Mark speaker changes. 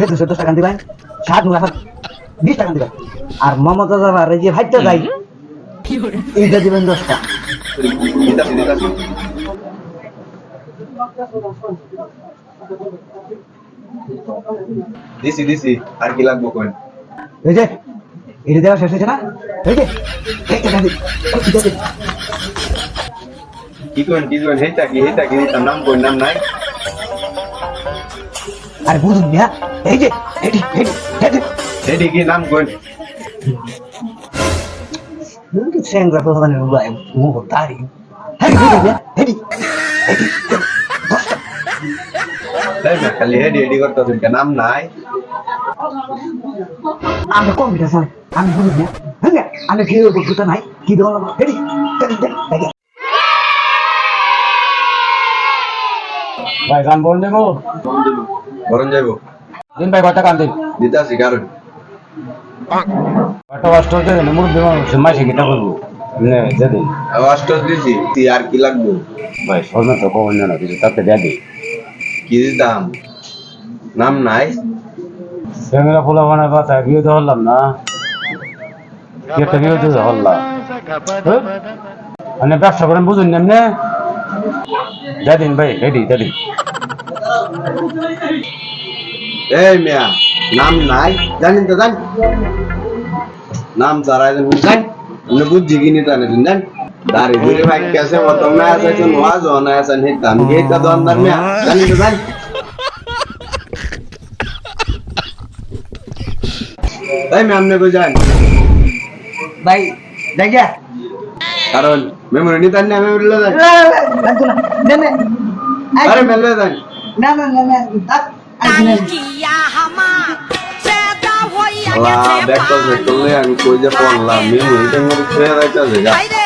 Speaker 1: ফেসবুকে দশটা গান দিবাই ষাট নুরা বিশটা গান দিবাই আর মমতা যাবার এই যে ভাইটা যাই এইটা দিবেন দশটা
Speaker 2: দিছি দিছি আর কি লাগবো কোন?
Speaker 1: এই যে এটা দেওয়া শেষ হয়েছে না? এই যে
Speaker 2: কি কোন কি কোন হেইটা কি হেইটা কি নাম কোন নাম নাই?
Speaker 1: আরে বুঝুন না এই যে এটি এটি এটি
Speaker 2: হেডি কি নাম কোন
Speaker 1: মুখ দাড়ি হ্যাঁ বুঝুন না এটি এটি দশটা
Speaker 2: তাই না খালি হেডি হেডি করতেছেন কে নাম নাই
Speaker 1: আমি কম্পিউটার স্যার আমি বুঝুন না হ্যাঁ আমি কি কম্পিউটার নাই কি দেওয়া এটি
Speaker 3: ভাই গান বল দেবো
Speaker 2: বরণ যাইবো
Speaker 3: দিন ভাই কটা গান দিন
Speaker 2: দিতাছি কারণ।
Speaker 3: কটা অষ্ট দেন মুরব্বী মানুষ মাসে কিটা করব?
Speaker 2: দিছি আর কি লাগবো?
Speaker 3: ভাই শোনো তো কখন না কিছু তাতে দে
Speaker 2: কি দিতাম নাম নাই।
Speaker 3: ক্যামেরা ফুলা বানার কথা বিয়ে তো হলাম না। একটা বিয়ে তো হল্লা। মানে ব্যবসা করেন বুঝুন না এমনি? দে দিন ভাই রেডি দে দিন।
Speaker 2: এই মিয়া নাম নাই জানেন তো জান নাম সারা জান জান আপনি বুদ্ধি কিনি জানে জান দাঁড়ি ধরে বাইক কেসে প্রথম না আছে কোন ওয়াজ না আছে নি তাম গেটা দন্দার মিয়া জানেন তো জান এই মিয়া আপনি কই যান
Speaker 1: ভাই জায়গা
Speaker 2: কারণ মেমোরি নি তান না মেমোরি লে যান
Speaker 1: না না
Speaker 2: আরে মেলে
Speaker 1: না না না না
Speaker 2: তো করলে আমি কই যে পড়লাম মেমোরি টেমোরি ফেরা যাইতাছে গা